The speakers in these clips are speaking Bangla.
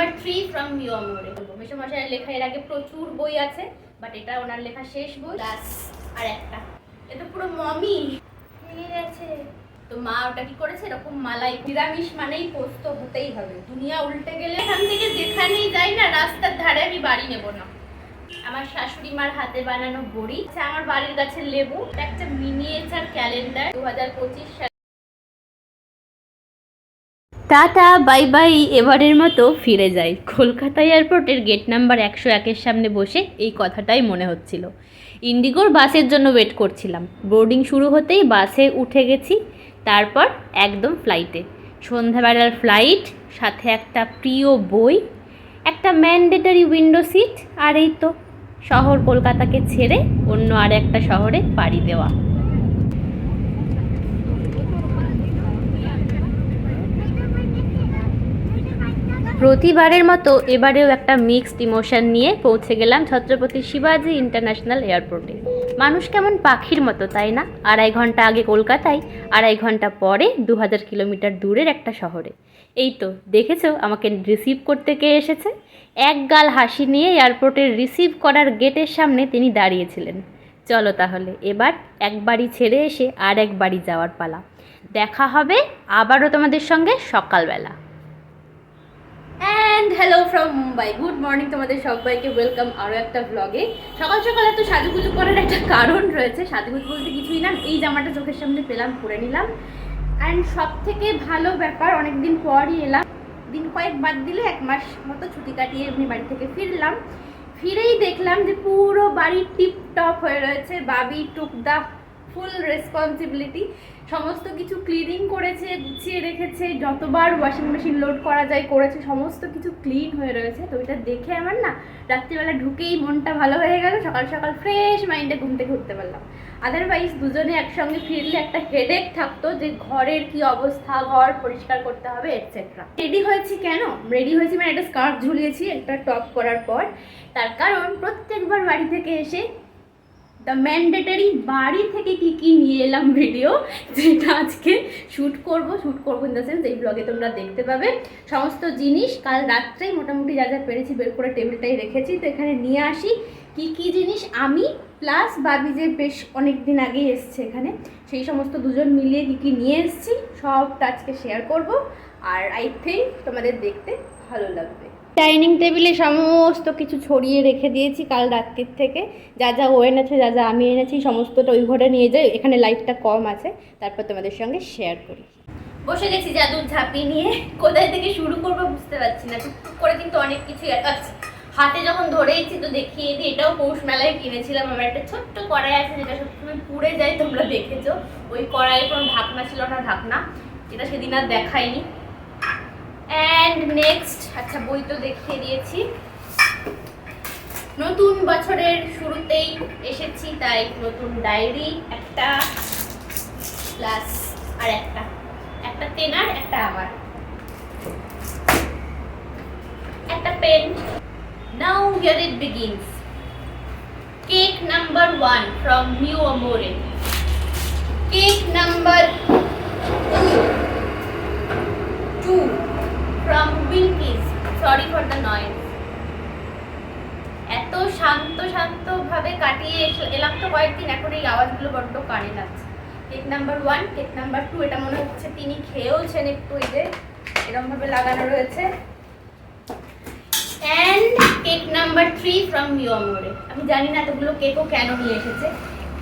নাম্বার থ্রি ফ্রম ইউ মোড়ে মেসমশাইয়ের লেখা এর আগে প্রচুর বই আছে বাট এটা ওনার লেখা শেষ বই। প্লাস আর একটা। এটা পুরো মমি। তো মা ওটা কি করেছে? এরকম মালাই নিরামিষ মানেই পোস্ত হতেই হবে। দুনিয়া উল্টে গেলে এখান থেকে যেখানেই যাই না রাস্তার ধারে আমি বাড়ি নেব না। আমার শাশুড়ি মার হাতে বানানো বড়ি আমার বাড়ির গাছের লেবু। একটা মিনিয়েচার ক্যালেন্ডার দু হাজার পঁচিশ সাল টাটা, বাই বাই, এবারের মতো ফিরে যাই। কলকাতা এয়ারপোর্টের গেট নাম্বার একশো একের সামনে বসে এই কথাটাই মনে হচ্ছিল। ইন্ডিগোর বাসের জন্য ওয়েট করছিলাম। বোর্ডিং শুরু হতেই বাসে উঠে গেছি, তারপর একদম ফ্লাইটে। সন্ধ্যাবেলার ফ্লাইট, সাথে একটা প্রিয় বই, একটা ম্যান্ডেটারি উইন্ডো সিট, আর এই তো, শহর কলকাতাকে ছেড়ে অন্য আর একটা শহরে পাড়ি দেওয়া। প্রতিবারের মতো এবারেও একটা মিক্সড ইমোশন নিয়ে পৌঁছে গেলাম ছত্রপতি শিবাজি ইন্টারন্যাশনাল এয়ারপোর্টে। মানুষ কেমন পাখির মতো, তাই না? আড়াই ঘণ্টা আগে কলকাতায়, আড়াই ঘণ্টা পরে দু হাজার কিলোমিটার দূরের একটা শহরে। এই তো, দেখেছ আমাকে রিসিভ করতে কে এসেছে? এক গাল হাসি নিয়ে এয়ারপোর্টের রিসিভ করার গেটের সামনে তিনি দাঁড়িয়েছিলেন। চলো তাহলে, এবার এক বাড়ি ছেড়ে এসে আর এক বাড়ি যাওয়ার পালা। দেখা হবে আবারও তোমাদের সঙ্গে সকালবেলা। And hello from Mumbai good morning তোমাদের সবাইকে। ওয়েলকাম আরও একটা ব্লগে সকাল সকাল এত সাজুগুজু করার একটা কারণ রয়েছে। সাজুগুজু বলতে কিছুই না। এই জামাটা চোখের সামনে পেলাম, পরে নিলাম। অ্যান্ড সব থেকে ভালো ব্যাপার, অনেকদিন পরই এলাম। দিন কয়েক বাদ দিলে এক মাস মতো ছুটি কাটিয়ে এমনি বাড়ি থেকে ফিরলাম। ফিরেই দেখলাম যে পুরো বাড়ি টিপটপ হয়ে রয়েছে। বাবি টুক দা ফুল রেসপন্সিবিলিটি সমস্ত কিছু ক্লিনিং করেছে, গুছিয়ে রেখেছে, যতবার ওয়াশিং মেশিন লোড করা যায় করেছে, সমস্ত কিছু ক্লিন হয়ে রয়েছে। তো এটা দেখে আমার না রাত্রিবেলা ঢুকেই মনটা ভালো হয়ে গেল, সকাল সকাল ফ্রেশ মাইন্ডে ঘুম থেকে পারলাম। আদারওয়াইজ দুজনে একসঙ্গে ফিরলে একটা হেডেক থাকতো যে ঘরের কি অবস্থা, ঘর পরিষ্কার করতে হবে এটসেট্রা রেডি হয়েছি কেন? রেডি হয়েছি মানে একটা স্কার্ফ ঝুলিয়েছি, একটা টপ করার পর। তার কারণ প্রত্যেকবার বাড়ি থেকে এসে দ্য ম্যান্ডেটারি বাড়ি থেকে কি কি নিয়ে এলাম ভিডিও যেটা আজকে শ্যুট করব শ্যুট করব ইন দ্য সেন্স এই ব্লগে তোমরা দেখতে পাবে। সমস্ত জিনিস কাল রাত্রেই মোটামুটি যা যা পেরেছি বের করে টেবিলটাই রেখেছি, তো এখানে নিয়ে আসি কি কি জিনিস আমি প্লাস বাবি যে বেশ অনেক দিন আগেই এসছে এখানে, সেই সমস্ত দুজন মিলিয়ে কী কী নিয়ে এসেছি, সবটা আজকে শেয়ার করব। আর আই থিঙ্ক তোমাদের দেখতে ভালো লাগবে। ডাইনিং টেবিলে সমস্ত কিছু ছড়িয়ে রেখে দিয়েছি কাল রাত্রির থেকে। যা যা ও এনেছে যা যা আমি এনেছি, সমস্তটা ওই ঘরে নিয়ে যাই এখানে লাইটটা কম আছে। তারপর তোমাদের সঙ্গে শেয়ার করি। বসে গেছি জাদুর ঝাঁপি নিয়ে। কোথায় থেকে শুরু করব বুঝতে পারছি না। টুকটুক করে কিন্তু অনেক কিছু আছে হাতে যখন ধরেইছি তো দেখিয়ে দিই, এটাও পৌষ মেলায় কিনেছিলাম। আমার একটা ছোট্ট কড়াই আছে যেটা সবসময় পুড়ে যায়, তোমরা দেখেছ। ওই কড়াইয়ের কোনো ঢাকনা ছিল না, ঢাকনা। যেটা সেদিন আর দেখাইনি। অ্যান্ড নেক্সট আচ্ছা বই তো দেখিয়ে দিয়েছি। নতুন বছরের শুরুতেই এসেছি, তাই নতুন ডায়েরি, একটা প্লাস আর একটা। একটা তেনার একটা আমার। একটা pen now here it begins cake number one from new অমোরে cake number two from Winkies. Sorry for the noise. এত শান্ত শান্ত ভাবে কাটিয়ে এলাম তো কয়েকদিন, এখন এই আওয়াজগুলো বড্ড কানে লাগছে cake number one cake number two এটা মনে হচ্ছে তিনি খেয়েওছেন একটু এই যে এরকম ভাবে লাগানো রয়েছে and cake number three from মিওমোরে আমি জানি না এতগুলো কেকও কেন নিয়ে এসেছে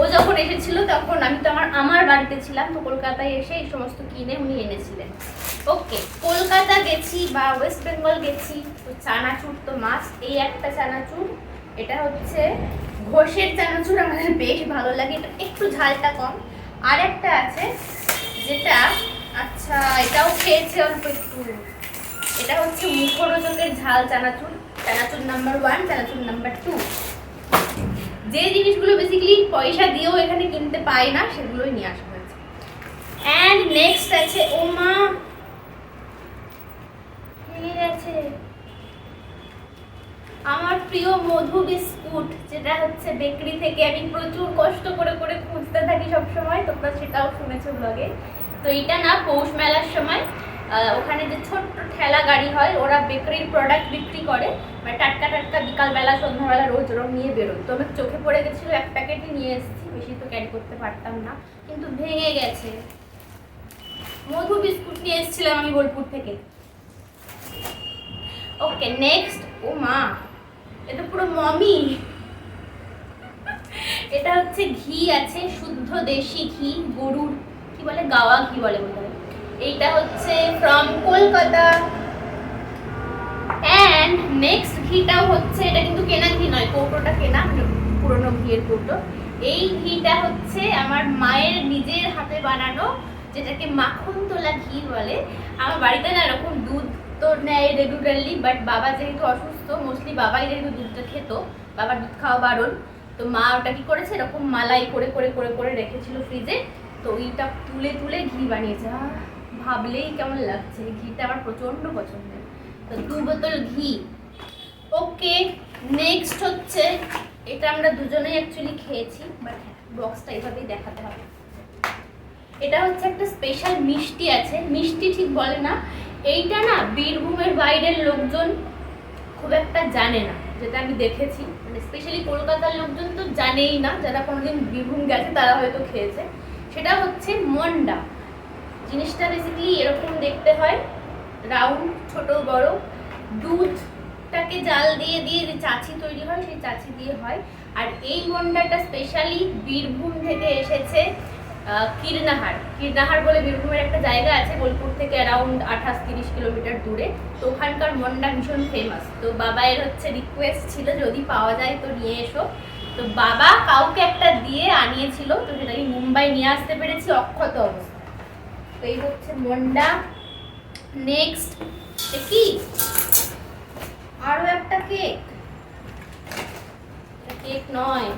ও যখন এসেছিল তখন আমি তো আমার আমার বাড়িতে ছিলাম, তো কলকাতায় এসে এই সমস্ত কিনে উনি এনেছিলেন। ওকে, কলকাতা গেছি বা ওয়েস্ট বেঙ্গল গেছি, তো চানাচুর তো মাছ এই একটা চানাচুর, এটা হচ্ছে ঘোষের চানাচুর আমাদের বেশ ভালো লাগে, এটা একটু ঝালটা কম। আর একটা আছে যেটা আচ্ছা এটাও খেয়েছে অল্প একটু। এটা হচ্ছে মুখরোচকের ঝাল chanachur chanachur number one chanachur number two যে জিনিসগুলো বেসিক্যালি পয়সা দিয়েও এখানে কিনতে পাই না, সেগুলোই নিয়ে আসা হয়েছে। অ্যান্ড নেক্সট আছে ও মা গেছে আমার প্রিয় মধু বিস্কুট, যেটা হচ্ছে বেকারি থেকে। আমি প্রচুর কষ্ট করে করে খুঁজতে থাকি সব সময় তোমরা সেটাও শুনেছো ব্লগে তো এটা না, পৌষ মেলার সময় ওখানে যে ছোট্ট ঠেলা গাড়ি হয়, ওরা বেকারির প্রোডাক্ট বিক্রি করে। মানে টাটকা টাটকা বিকালবেলা, সন্ধ্যাবেলা, রোজ ওরম নিয়ে বেরোয় তো আমার চোখে পড়ে গেছিল, এক প্যাকেটই নিয়ে এসেছি, বেশি তো ক্যারি করতে পারতাম না, কিন্তু ভেঙে গেছে। মধু বিস্কুট নিয়ে এসেছিলাম আমি বোলপুর থেকে। ওকে নেক্সট ও মা, এটা পুরো মমি। এটা হচ্ছে ঘি আছে, শুদ্ধ দেশি ঘি, গরুর, কি বলে, গাওয়া ঘি বলে বোধহয়। এইটা হচ্ছে ফ্রম কলকাতা। অ্যান্ড নেক্সট ঘিটাও হচ্ছে, এটা কিন্তু কেনা ঘি নয়, কৌটোটা কেনা পুরোনো ঘিয়ের কৌটো। এই ঘিটা হচ্ছে আমার মায়ের নিজের হাতে বানানো, যেটাকে মাখন তোলা ঘি বলে। আমার বাড়িতে না এরকম দুধ তো নেয় রেগুলারলি বাট বাবা যেহেতু অসুস্থ মোস্টলি বাবাই যেহেতু দুধটা খেত, বাবার দুধ খাওয়া বারণ, তো মা ওটা কি করেছে, এরকম মালাই করে করে করে করে রেখেছিল ফ্রিজে তো ওইটা তুলে তুলে ঘি বানিয়েছে। ভাবলেই কেমন লাগছে ঘিটা আমার প্রচণ্ড পছন্দের দু বোতল ঘি। ওকে নেক্সট হচ্ছে, এটা আমরা দুজনেই অ্যাকচুয়ালি খেয়েছি বাট বক্সটা এইভাবেই দেখাতে হবে। এটা হচ্ছে একটা স্পেশাল মিষ্টি আছে। মিষ্টি ঠিক বলে না। এইটা না বীরভূমের বাইরের লোকজন খুব একটা জানে না, যেটা আমি দেখেছি। মানে স্পেশালি কলকাতার লোকজন তো জানেই না, যারা কোনোদিন বীরভূম গেছে, তারা হয়তো খেয়েছে। সেটা হচ্ছে মন্ডা। জিনিসটা বেসিক্যালি এরকম দেখতে হয়। রাউন্ড ছোট বড় দুধটাকে জাল দিয়ে দিয়ে যে চাচি তৈরি হয় সেই চাচি দিয়ে হয়। আর এই মন্ডাটা স্পেশালি বীরভূম থেকে এসেছে আহ, কীর্ণাহার কীর্ণাহার বলে বীরভূমের একটা জায়গা আছে বোলপুর থেকে অ্যারাউন্ড আঠাশ তিরিশ কিলোমিটার দূরে। তো ওখানকার মন্ডা ভীষণ ফেমাস তো বাবা এর হচ্ছে রিকোয়েস্ট ছিল যদি পাওয়া যায় তো নিয়ে এসো। তো বাবা কাউকে একটা দিয়ে আনিয়েছিল তো সেটা আমি মুম্বাই নিয়ে আসতে পেরেছি অক্ষত অবস্থা। তো এই হচ্ছে মন্ডা। নেক্সট কি আরও একটা কেক কেক নয়।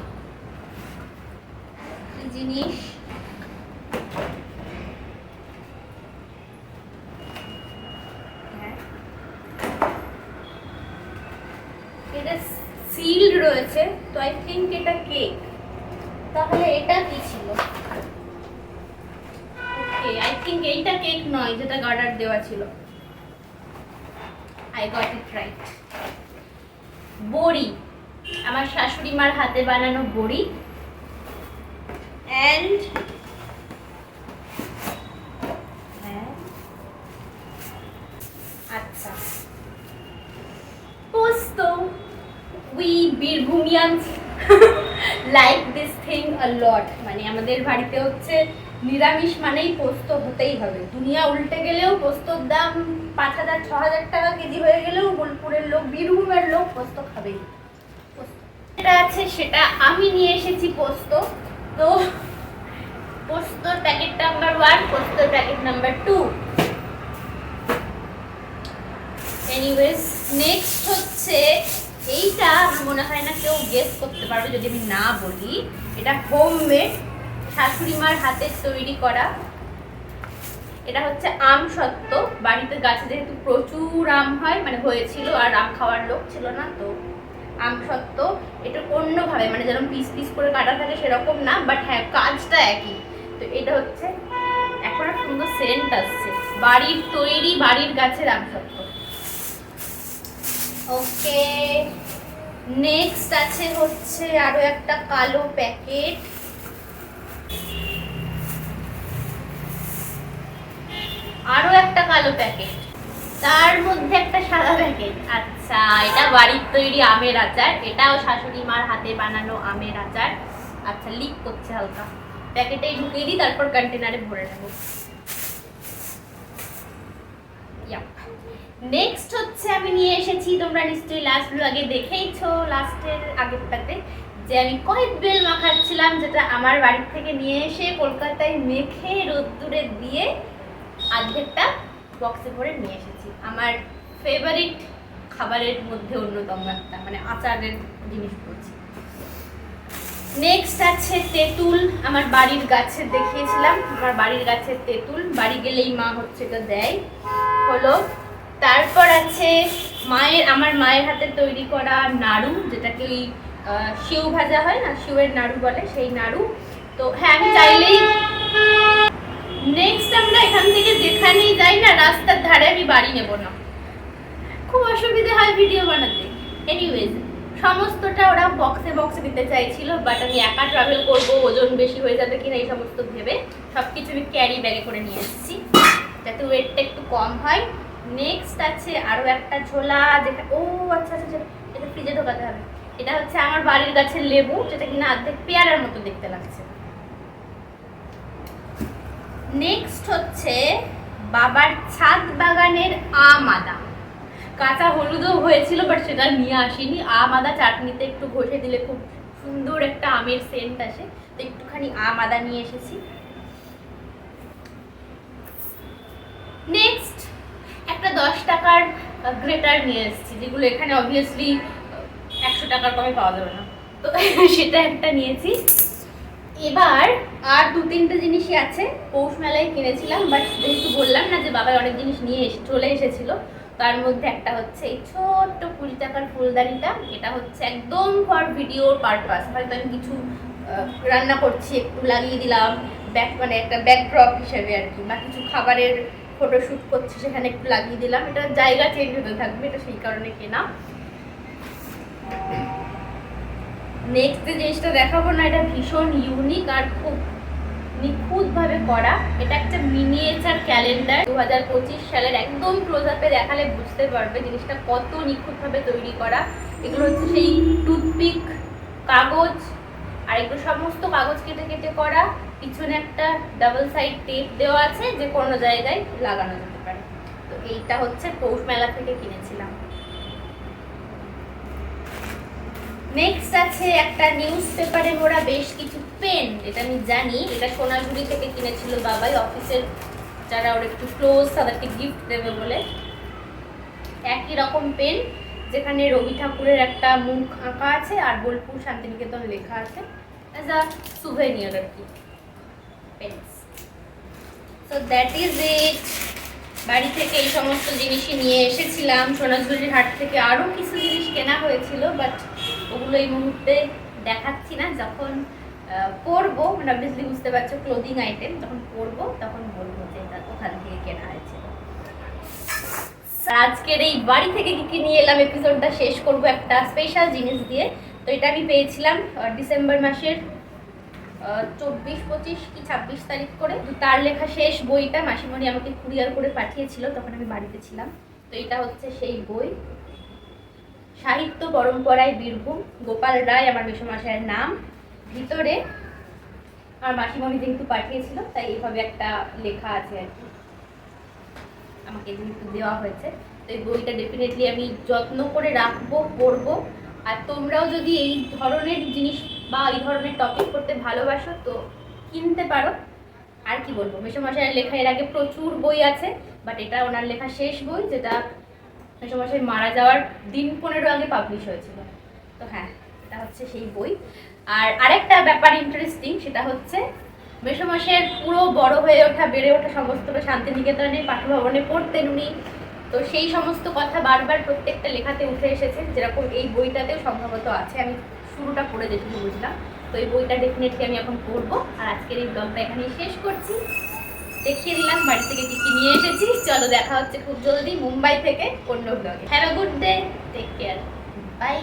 জিনিস। এটা সিল্ড রয়েছে, তো আই থিঙ্ক এটা কেক তাহলে এটা কি ছিল? ওকে আই থিঙ্ক এইটা কেক নয়, যেটা গার্ডার দেওয়া ছিল। আই গট ইট রাইট বড়ি। আমার শাশুড়ি মার হাতে বানানো বড়ি। And like this thing a lot মানে আমাদের বাড়িতে হচ্ছে নিরামিষ মানেই পোস্ত হতেই হবে। দুনিয়া উল্টে গেলেও পোস্তর দাম পাঁচ হাজার, ছ হাজার টাকা কেজি হয়ে গেলেও বোলপুরের লোক, বীরভূমের লোক পোস্ত খাবেই। যেটা আছে সেটা আমি নিয়ে এসেছি পোস্ত। তো পোস্তর প্যাকেট নাম্বার ওয়ান পোস্তর packet number two anyways next হচ্ছে, এইটা আমার মনে হয় না কেউ গেস করতে পারবে যদি আমি না বলি। এটা হোমমেড শাশুড়ি মার হাতে তৈরি করা। এটা হচ্ছে আম সত্ত্ব। বাড়িতে গাছে যেহেতু প্রচুর আম হয় মানে হয়েছিল আর আম খাওয়ার লোক ছিল না, তো আম সত্ত্ব এটা অন্যভাবে মানে যেরকম পিস পিস করে কাটা থাকে সেরকম না বাট হ্যাঁ কাজটা একই। তো এটা হচ্ছে, এখন আর সুন্দর সেন্ট আসছে। বাড়ির তৈরি, বাড়ির গাছের আম সত্ত্ব। ওকে নেক্সট আছে হচ্ছে আরও একটা কালো প্যাকেট আরও একটা কালো প্যাকেট তার মধ্যে একটা সাদা প্যাকেট আচ্ছা এটা বাড়ির তৈরি আমের আচার। এটাও শাশুড়ি মার হাতে বানানো আমের আচার। আচ্ছা লিক করছে হালকা। প্যাকেটেই ঢুকিয়ে দিই, তারপর কন্টেনারে ভরে নেব। নেক্সট হচ্ছে, আমি নিয়ে এসেছি, তোমরা নিশ্চয়ই লাস্ট ব্লগে দেখেইছো লাস্টের আগেরটাতে, যে আমি কয়েক বেল মাখাচ্ছিলাম, যেটা আমার বাড়ির থেকে নিয়ে এসে কলকাতায় মেখে রোদ্দুরে দিয়ে আর্ধেকটা বক্সে ভরে নিয়ে এসেছি। আমার ফেভারিট খাবারের মধ্যে অন্যতম একটা মানে আচারের জিনিস বলছি। নেক্সট আছে তেঁতুল। আমার বাড়ির গাছে দেখিয়েছিলাম, আমার বাড়ির গাছের তেঁতুল। বাড়ি গেলেই মা হচ্ছে এটা দেয়। হলো, তারপর আছে মায়ের, আমার মায়ের হাতে তৈরি করা নাড়ু, যেটাকে ওই শিউ ভাজা হয় না, শিউয়ের নাড়ু বলে, সেই নাড়ু। তো হ্যাঁ আমি চাইলেই নেক্সট আমরা এখান থেকে যেখানেই যাই না রাস্তার ধারে আমি বাড়ি নেব না। খুব অসুবিধে হয় ভিডিও বানাতে। এনিওয়েজ সমস্তটা ওরা বক্সে বক্সে দিতে চাইছিল বাট আমি একা ট্রাভেল করব ওজন বেশি হয়ে যাবে কিনা এই সমস্ত ভেবে সব কিছু আমি ক্যারি ব্যাগে করে নিয়ে এসেছি যাতে ওয়েটটা একটু কম হয়। নেক্সট আছে আরও একটা ঝোলা যেটা ও আচ্ছা আচ্ছা আচ্ছা, এটা ফ্রিজে ঢোকাতে হবে। এটা হচ্ছে আমার বাড়ির গাছের লেবু যেটা কিনা অর্ধেক পেয়ারার মতো দেখতে লাগছে। নেক্সট হচ্ছে বাবার ছাদ বাগানের আম আদা। কাঁচা হলুদও হয়েছিল বাট সেটা নিয়ে আসিনি। আম আদা চাটনিতে একটু ঘষে দিলে খুব সুন্দর একটা আমের সেন্ট আসে। তো একটুখানি আম আদা নিয়ে এসেছি। নেক্সট একটা দশ টাকার গ্রেটার নিয়ে এসেছি, যেগুলো এখানে অবভিয়াসলি একশো টাকার কমে পাওয়া যাবে না। তো সেটা একটা নিয়েছি। এবার আর দু তিনটে জিনিসই আছে। পৌষ মেলায় কিনেছিলাম বাট যেহেতু বললাম না যে বাবাই অনেক জিনিস নিয়ে এসে, চলে এসেছিল, তার মধ্যে একটা হচ্ছে এই ছোট্ট কুড়ি টাকার ফুলদানিটা, এটা হচ্ছে একদম ফর ভিডিওর পারপাস হয়তো আমি কিছু রান্না করছি, একটু লাগিয়ে দিলাম ব্যাক মানে একটা ব্যাকড্রপ হিসেবে আর কি, বা কিছু খাবারের ফটোশ্যুট করছি, সেখানে একটু লাগিয়ে দিলাম, এটা জায়গা চেঞ্জ হতে থাকবে, এটা সেই কারণে কেনা। নেক্সট যে জিনিসটা দেখাবো না, এটা ভীষণ ইউনিক আর খুব নিখুঁতভাবে করা। এটা একটা মিনিয়েচার ক্যালেন্ডার দু হাজার পঁচিশ সালের একদম ক্লোজ আপে দেখালে বুঝতে পারবে জিনিসটা কত নিখুঁতভাবে তৈরি করা। এগুলো হচ্ছে সেই টুথপিক কাগজ, আর এগুলো সমস্ত কাগজ কেটে কেটে করা। পিছনে একটা ডাবল সাইড টেপ দেওয়া আছে, যে কোনো জায়গায় লাগানো যেতে পারে। তো এইটা হচ্ছে পৌষ মেলা থেকে কিনেছিলাম। নেক্সট আছে একটা নিউজ পেপারে মোড়া বেশ কিছু পেন এটা আমি জানি। এটা সোনাঝুরি থেকে কিনেছিল বাবাই, অফিসের যারা ওর একটু ক্লোজ তাদেরকে গিফট দেবে বলে। একই রকম পেন যেখানে রবি ঠাকুরের একটা মুখ আঁকা আছে আর বোলপুর শান্তিনিকেতন লেখা আছে। অ্যাজ আ সুভেনিয়ার আর কি pens so that is it বাড়ি থেকে এই সমস্ত জিনিসই নিয়ে এসেছিলাম। সোনাঝুরির হাট থেকে আরও কিছু জিনিস কেনা হয়েছিল বাট ওগুলো এই মুহূর্তে দেখাচ্ছি না, যখন পরবো মানে অবভিয়াসলি বুঝতে পারছ ক্লোদিং আইটেম যখন পরবো তখন বলব যে এটা ওখান থেকে কেনা হয়েছে। আজকের এই বাড়ি থেকে কি কি নিয়ে এলাম এপিসোডটা শেষ করব একটা স্পেশাল জিনিস দিয়ে। তো এটা আমি পেয়েছিলাম ডিসেম্বর মাসের চব্বিশ, পঁচিশ কি ছাব্বিশ তারিখ করে। তো তার লেখা শেষ বইটা মাসিমণি আমাকে কুরিয়ার করে পাঠিয়েছিল, তখন আমি বাড়িতে ছিলাম। তো এটা হচ্ছে সেই বই। সাহিত্য পরম্পরায় বীরভূম, গোপাল রায় আমার মেসমশাইয়ের নাম। ভিতরে আমার মাসিমণি যেহেতু পাঠিয়েছিল, তাই এইভাবে একটা লেখা আছে আর কি। আমাকে যেহেতু দেওয়া হয়েছে, তো এই বইটা ডেফিনেটলি আমি যত্ন করে রাখব, পড়ব। আর তোমরাও যদি এই ধরনের জিনিস বা এই ধরনের টপিক করতে ভালোবাসো, তো কিনতে পারো। আর কি বলব, মেসমশাইয়ের লেখা এর আগে প্রচুর বই আছে বাট এটা ওনার লেখা শেষ বই, যেটা মেসমশাই মারা যাওয়ার দিন পনেরো আগে পাবলিশ হয়েছিল। তো হ্যাঁ এটা হচ্ছে সেই বই। আর আরেকটা ব্যাপার ইন্টারেস্টিং সেটা হচ্ছে মেসমশাইয়ের পুরো বড় হয়ে ওঠা, বেড়ে ওঠা সমস্তটা শান্তিনিকেতনে পাঠভবনে পড়তেন উনি। তো সেই সমস্ত কথা বারবার প্রত্যেকটা লেখাতে উঠে এসেছে, যেরকম এই বইটাতেও সম্ভবত আছে। আমি শুরুটা পড়ে যেটুকু বুঝলাম। তো এই বইটা ডেফিনেটলি আমি এখন পড়ব। আর আজকের এই ব্লগটা এখানেই শেষ করছি। দেখিয়ে দিলাম, বাড়ি থেকে কি কি নিয়ে এসেছি। চলো দেখা হচ্ছে খুব জলদি মুম্বাই থেকে অন্য ব্লগে have a good day take care bye